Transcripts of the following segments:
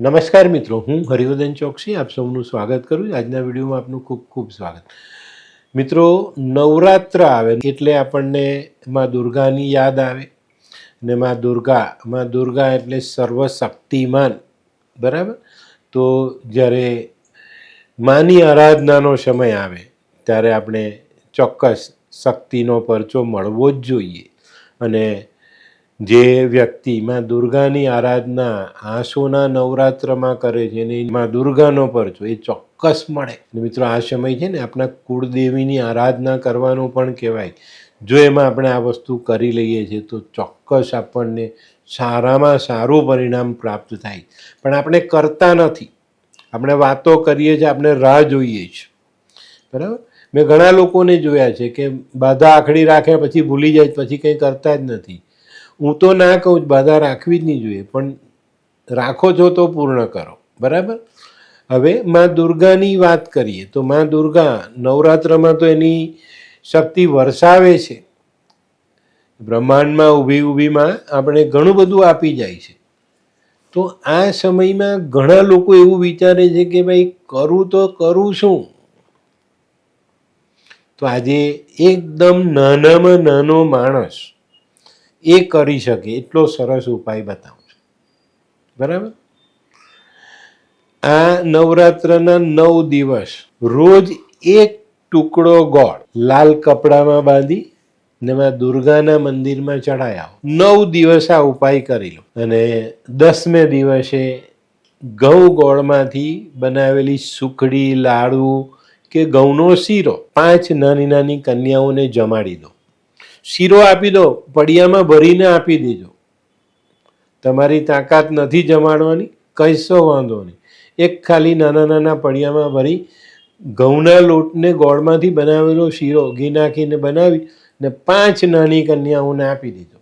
નમસ્કાર મિત્રો, હું હરિવર્ધન ચોકસી, આપ સૌનું સ્વાગત કરું છું. આજના વિડીયોમાં આપનું ખૂબ ખૂબ સ્વાગત. મિત્રો, નવરાત્ર આવે, એટલે આપણને માં દુર્ગાની યાદ આવે ને માં દુર્ગા. માં દુર્ગા એટલે સર્વશક્તિમાન, બરાબર? તો જ્યારે માની આરાધનાનો સમય આવે, ત્યારે આપણે ચોક્કસ શક્તિનો પરચો મળવો જ જોઈએ. અને જે વ્યક્તિ માં દુર્ગાની આરાધના આંસુના નવરાત્રમાં કરે છે અને માં દુર્ગાનો પરચો એ ચોક્કસ મળે. મિત્રો, આ સમય છે ને આપણા કુળદેવીની આરાધના કરવાનું પણ કહેવાય. જો એમાં આપણે આ વસ્તુ કરી લઈએ છીએ તો ચોક્કસ આપણને સારામાં સારું પરિણામ પ્રાપ્ત થાય. પણ આપણે કરતા નથી. આપણે વાતો કરીએ છીએ, આપણે રાહ જોઈએ છીએ. બરાબર? મેં ઘણા લોકોને જોયા છે કે બાધા આખડી રાખે પછી ભૂલી જાય, પછી કંઈ કરતા જ નથી. હું તો ના કહું બાધા રાખવી જ નહીં જોઈએ, પણ રાખો છો તો પૂર્ણ કરો. બરાબર? હવે માં દુર્ગાની વાત કરીએ, તો માં દુર્ગા નવરાત્રમાં તો એની શક્તિ વરસાવે છે. બ્રહ્માંડમાં ઊભી ઊભીમાં આપણે ઘણું બધું આપી જાય છે. તો આ સમયમાં ઘણા લોકો એવું વિચારે છે કે ભાઈ, કરું તો કરું શું? તો આજે એકદમ નાનામાં નાનો માણસ એ કરી શકે, એટલો સરસ ઉપાય બતાવું છું. બરાબર? આ નવરાત્રના નવ દિવસ, રોજ એક ટુકડો ગોળ લાલ કપડામાં બાંધી ને માં દુર્ગાના મંદિરમાં ચડાયા નવ દિવસ આ ઉપાય કરી લો. અને દસમે દિવસે ઘઉં ગોળમાંથી બનાવેલી સુખડી, લાડુ કે ઘઉંનો શીરો પાંચ નાની નાની કન્યાઓને જમાડી દો. શીરો આપી દો, પડિયામાં ભરીને આપી દેજો. તમારી તાકાત નથી જમાડવાની, કશો વાંધો નહીં. એક ખાલી નાના નાના પડિયામાં ભરી, ઘઉંના લોટને ગોળમાંથી બનાવેલો શીરો ઘી નાખીને બનાવી ને પાંચ નાની કન્યાઓને આપી દીધો.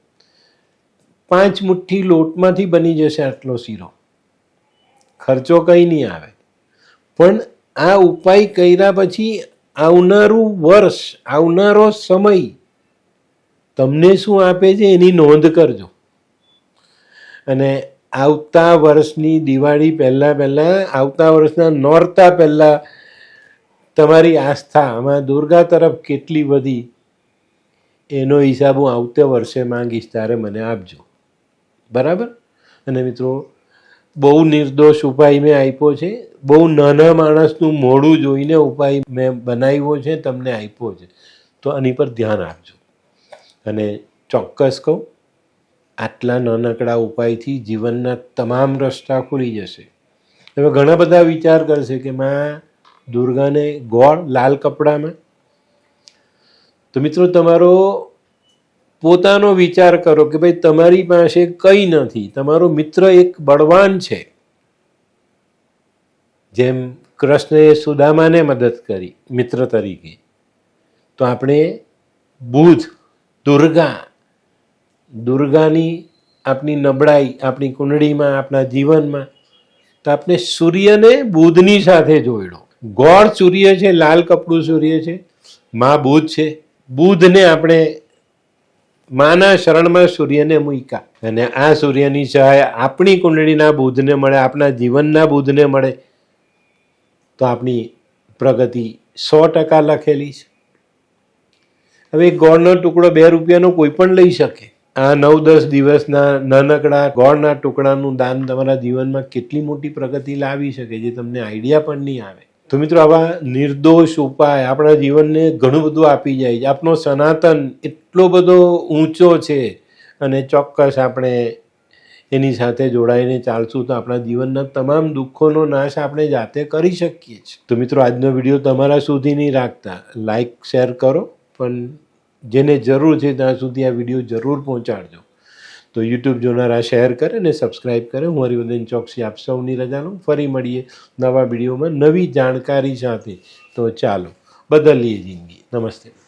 પાંચ મુઠ્ઠી લોટમાંથી બની જશે આટલો શીરો. ખર્ચો કંઈ નહીં આવે. પણ આ ઉપાય કર્યા પછી આવનારું વર્ષ, આવનારો સમય તમને શું આપે છે એની નોંધ કરજો. અને આવતા વર્ષની દિવાળી પહેલાં પહેલાં, આવતા વર્ષના નોરતા પહેલાં તમારી આસ્થા, આમાં દુર્ગા તરફ કેટલી વધી, એનો હિસાબ હું આવતે વર્ષે માંગીશ, ત્યારે મને આપજો. બરાબર? અને મિત્રો, બહુ નિર્દોષ ઉપાય મેં આપ્યો છે. બહુ નાના માણસનું મોડું જોઈને ઉપાય મેં બનાવ્યો છે, તમને આપ્યો છે. તો આની પર ધ્યાન આપજો. અને ચોક્કસ કહું, આટલા નાનકડા ઉપાયથી જીવનના તમામ રસ્તા ખુલી જશે. હવે ઘણા બધા વિચાર કરશે કે માં, દુર્ગાને ગોળ લાલ કપડામાં? તો મિત્રો તમારો પોતાનો વિચાર કરો કે ભાઈ તમારી પાસે કંઈ નથી. તમારો મિત્ર એક બળવાન છે. જેમ કૃષ્ણએ સુદામાને મદદ કરી, મિત્ર તરીકે. તો આપણે બુધ દુર્ગા. દુર્ગાની આપણી નબળાઈ આપણી કુંડળીમાં આપણા જીવનમાં તો આપણે સૂર્યને બુધની સાથે જોડ્યો. ગોળ સૂર્ય છે, લાલ કપડું સૂર્ય છે, મા બુધ છે. બુધને આપણે માના શરણમાં સૂર્યને મૂક્યા. અને આ સૂર્યની સહાય આપણી કુંડળીના બુધને મળે આપણા જીવનના બુધને મળે. તો આપણી પ્રગતિ સો ટકા લખેલી છે. હવે એક ગોળનો ટુકડો બે રૂપિયાનો કોઈ પણ લઈ શકે. આ નવ, દસ દિવસના નાનકડા ગોળના ટુકડાનું દાન તમારા જીવનમાં કેટલી મોટી પ્રગતિ લાવી શકે જે તમને આઈડિયા પણ નહીં આવે. તો મિત્રો, આવા નિર્દોષ ઉપાય આપણા જીવનને ઘણું બધું આપી જાય છે. આપનો સનાતન એટલો બધો ઊંચો છે અને ચોક્કસ આપણે એની સાથે જોડાઈને ચાલશું તો આપણા જીવનના તમામ દુઃખોનો નાશ આપણે જાતે કરી શકીએ છીએ. તો મિત્રો, આજનો વીડિયો તમારા સુધી નહીં રાખતા. લાઈક, શેર કરો. પણ જેને જરૂર છે ત્યાં સુધી આ વીડિયો જરૂર પહોંચાડજો. તો યુટ્યુબ જોનારા શેર કરે ને સબસ્ક્રાઈબ કરે. હું હરિવર્ધન ચોકસી આપ સૌની રજા લઉં. ફરી મળીએ નવા વિડીયોમાં નવી જાણકારી સાથે. તો ચાલો, બદલીએ જિંદગી. નમસ્તે.